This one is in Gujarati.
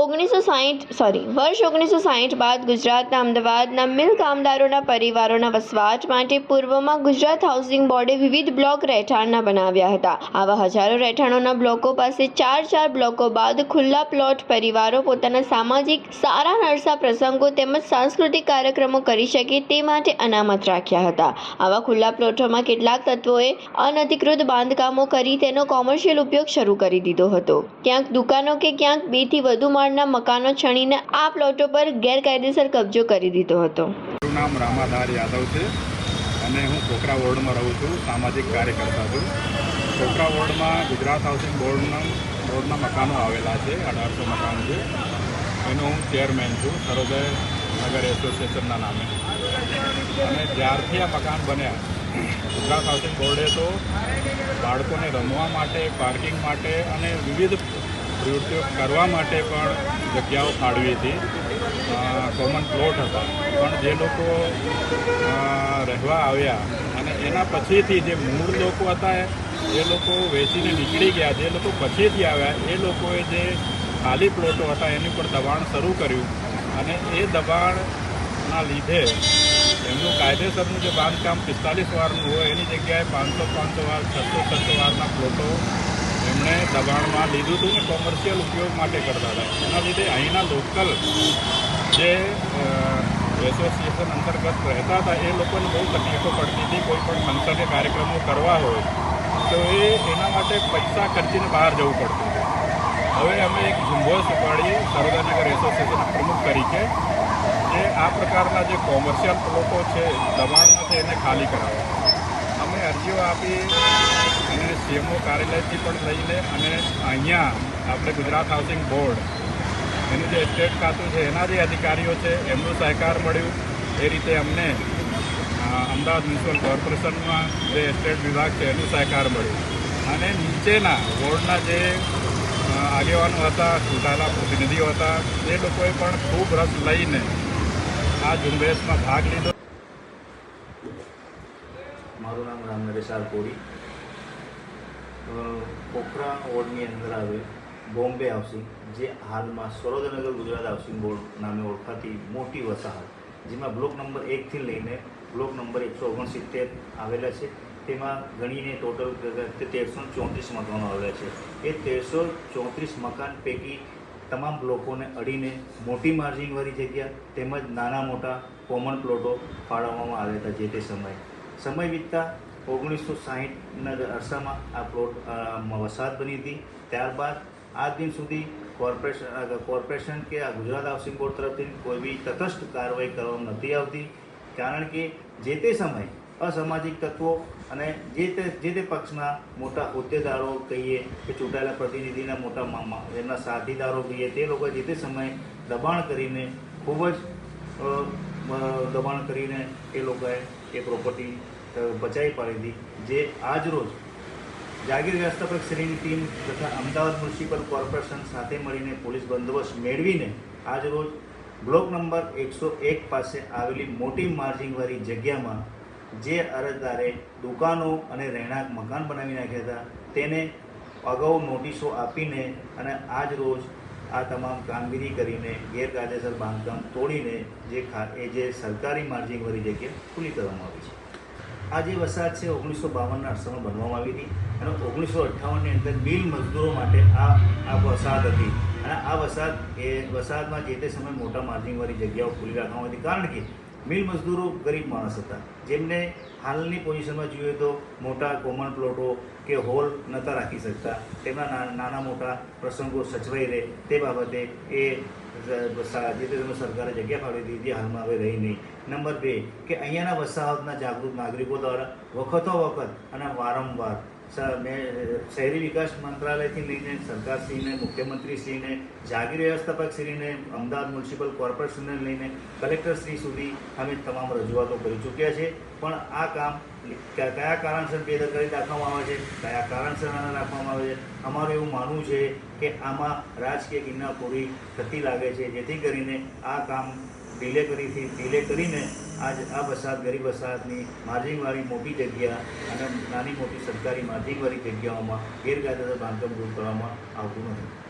ઓગણીસો સાહીઠ સોરી વર્ષ ઓગણીસો સાહીઠ બાદ ગુજરાતના અમદાવાદના મિલ કામદારોના પરિવારોના વસવાટ માટે પૂર્વમાં ગુજરાત હાઉસિંગ બોર્ડે વિવિધ બ્લોક રહેઠાણના બનાવ્યા હતા. આવા હજારો રહેઠાણોના બ્લોકો પાસે ચાર ચાર બ્લોકો બાદ ખુલ્લા પ્લોટ પરિવારો પોતાના સામાજિક સારા નરસા પ્રસંગો તેમજ સાંસ્કૃતિક કાર્યક્રમો કરી શકે તે માટે અનામત રાખ્યા હતા. આવા ખુલ્લા પ્લોટોમાં કેટલાક તત્વોએ અનધિકૃત બાંધકામો કરી તેનો કોમર્શિયલ ઉપયોગ શરૂ કરી દીધો હતો. ક્યાંક દુકાનો કે ક્યાંક બેથી વધુ માળના મકાનો છણીને આ પ્લોટો પર ગેરકાયદેસર કબજો કરી દીધો હતો. મારું નામ રામાધાર યાદવ છે અને હું કોકરા વોર્ડમાં રહું છું, સામાજિક કાર્યકર્તા છું. કોકરા વોર્ડમાં ગુજરાત હાઉસિંગ બોર્ડના બોર્ડના મકાનો આવેલા છે, અઢારસો મકાન છે. એનો હું ચેરમેન છું સરોદય નગર એસોસિએશનના નામે. અને જ્યારથી આ મકાન બન્યા, ગુજરાત હાઉસિંગ બોર્ડે તો બાળકોને રમવા માટે, પાર્કિંગ માટે અને વિવિધ પ્રવૃત્તિઓ કરવા માટે પણ જગ્યાઓ ફાળવી હતી. કોમન પ્લોટ હતા. પણ જે લોકો રહેવા આવ્યા અને એના પછીથી જે મૂળ લોકો હતા એ લોકો વેચીને નીકળી ગયા. જે લોકો પછીથી આવ્યા, એ લોકોએ જે ખાલી પ્લોટો હતા એની પર દબાણ શરૂ કર્યું અને એ દબાણના લીધે એમનું કાયદેસરનું જે બાંધકામ પિસ્તાલીસ વારનું હોય એની જગ્યાએ પાંચસો પાંચસો વાર, છસો છસો વારના પ્લોટો એમણે દબાણમાં લીધું હતું ને કોમર્શિયલ ઉપયોગ માટે કરતા હતા. એના લીધે અહીંના લોકલ જે એસોસિએશન અંતર્ગત રહેતા હતા, એ લોકોને બહુ તકલીફો પડતી હતી. કોઈ પણ ફંક્શન કાર્યક્રમો કરવા હોય, તો એ એના માટે પૈસા ખર્ચીને બહાર જવું પડતું હતું. હવે અમે એક ઝુંબોશ ઉપાડી સરોદાનગર એસોસિએશન પ્રમુખ તરીકે જે આ પ્રકારના જે કોમર્શિયલ પ્લોટો છે દબાણમાં છે એને ખાલી કરાવવા. અમે અરજીઓ આપી સીએમઓ કાર્યાલયથી પણ લઈને અને અહીંયા આપણે ગુજરાત હાઉસિંગ બોર્ડ, એનું જે સ્ટેટ ખાતું છે, એના જે અધિકારીઓ છે, એમનું સહકાર મળ્યું. એ રીતે અમને અમદાવાદ મ્યુનિસિપલ કોર્પોરેશનમાં જે સ્ટેટ વિભાગ છે, એનું સહકાર મળ્યું. અને નીચેના બોર્ડના જે આગેવાનો હતા ચૂંટાયેલા પ્રતિનિધિઓ હતા, એ લોકોએ પણ ખૂબ રસ લઈને આ ઝુંબેશમાં ભાગ લીધો. મારું નામ રામ આર કોરી પોખરા વોર્ડની અંદર આવેલ બોમ્બે હાઉસિંગ જે હાલમાં સરોદનગર ગુજરાત હાઉસિંગ બોર્ડ નામે ઓળખાતી મોટી વસાહત, જેમાં બ્લોક નંબર એકથી લઈને બ્લોક નંબર એકસો ઓગણસિત્તેર આવેલા છે. તેમાં ગણીને ટોટલ તેરસો ચોત્રીસ મકાનો આવેલા છે. એ તેરસો ચોત્રીસ મકાન પૈકી તમામ બ્લોકોને અડીને મોટી માર્જિનવાળી જગ્યા તેમજ નાના મોટા કોમન પ્લોટો ફાળવવામાં આવ્યા હતા જે તે સમયે. સમય વીતતા ઓગણીસો સાહીઠના અરસામાં આ પ્લોટ અ, વસાહત બની હતી. ત્યારબાદ આજ દિન સુધી કોર્પોરેશન કોર્પોરેશન કે આ ગુજરાત હાઉસિંગ બોર્ડ તરફથી કોઈ બી તટસ્થ કાર્યવાહી કરવામાં નથી આવતી. કારણ કે જે તે સમયે અસામાજિક તત્વો અને જે તે જે તે પક્ષના મોટા હોદ્દેદારો કહીએ કે ચૂંટાયેલા પ્રતિનિધિના મોટા મામા એમના સાથીદારો કહીએ તે લોકો જે તે સમયે દબાણ કરીને ખૂબ જ દબાણ કરીને એ લોકોએ એ પ્રોપર્ટી બચાવી પાડી હતી જે આજ રોજ જાગીર વ્યવસ્થાપક શ્રીની ટીમ તથા અમદાવાદ મ્યુનિસિપલ કોર્પોરેશન સાથે મળીને પોલીસ બંદોબસ્ત મેળવીને આજ રોજ બ્લોક નંબર એકસો એક પાસે આવેલી મોટી માર્જિંગવાળી જગ્યામાં જે અરજદારે દુકાનો અને રહેણાંક મકાન બનાવી નાખ્યા હતા, તેને અગાઉ નોટિસો આપીને અને આજ રોજ આ તમામ કામગીરી કરીને ગેરકાયદેસર બાંધકામ તોડીને જે ખા, એ જે સરકારી માર્જિંગવાળી જગ્યા ખુલ્લી કરવામાં આવી છે. આ જે વસાહત છે ઓગણીસો બાવનના અરસામાં બનવામાં આવી હતી અને ઓગણીસો અઠ્ઠાવનની અંદર બિલ મજદૂરો માટે આ આ વસાહત હતી. અને આ વસાહત એ, વસાહતમાં જે તે સમયે મોટા માર્જિંગવાળી જગ્યાઓ ખુલ્લી રાખવામાં હતી. કારણ કે મિલ મજદૂરો ગરીબ માણસ હતા. જેમને હાલની પોઝિશનમાં જોઈએ તો મોટા કોમન પ્લોટો કે હોલ નહોતા રાખી શકતા. તેમના નાના મોટા પ્રસંગો સચવાઈ રહે. તે બાબતે એ જે તે સમયે સરકારે જગ્યા ફાળવી દીધી હાલમાં હવે રહી નહીં. નંબર બે, કે અહીંયાના વસાહતના જાગૃત નાગરિકો દ્વારા વખતો વખત અને વારંવાર શહેરી વિકાસ મંત્રાલયથી લઈને સરકારશ્રીને, મુખ્યમંત્રીશ્રીને, જાગીર વ્યવસ્થાપકશ્રીને, અમદાવાદ મ્યુનિસિપલ કોર્પોરેશનને લઈને કલેક્ટરશ્રી સુધી અમે તમામ રજૂઆતો કરી ચૂક્યા છે. પણ આ કામ કયા કારણસર બેદરકારી દાખવવામાં આવે છે? કયા કારણસર આને રાખવામાં આવે છે? અમારું એવું માનવું છે કે આમાં રાજકીય કિન્નાપોરી થતી લાગે છે. જેથી કરીને આ કામ ડીલે કરીથી ડીલે કરીને આજ આ વસાહત ગરીબ વસાહતની માર્જિંગવાળી મોટી જગ્યા અને નાની મોટી સરકારી માર્જિંગવાળી જગ્યાઓમાં ગેરકાયદેસર બાંધકામ દૂર કરવામાં આવતું નથી.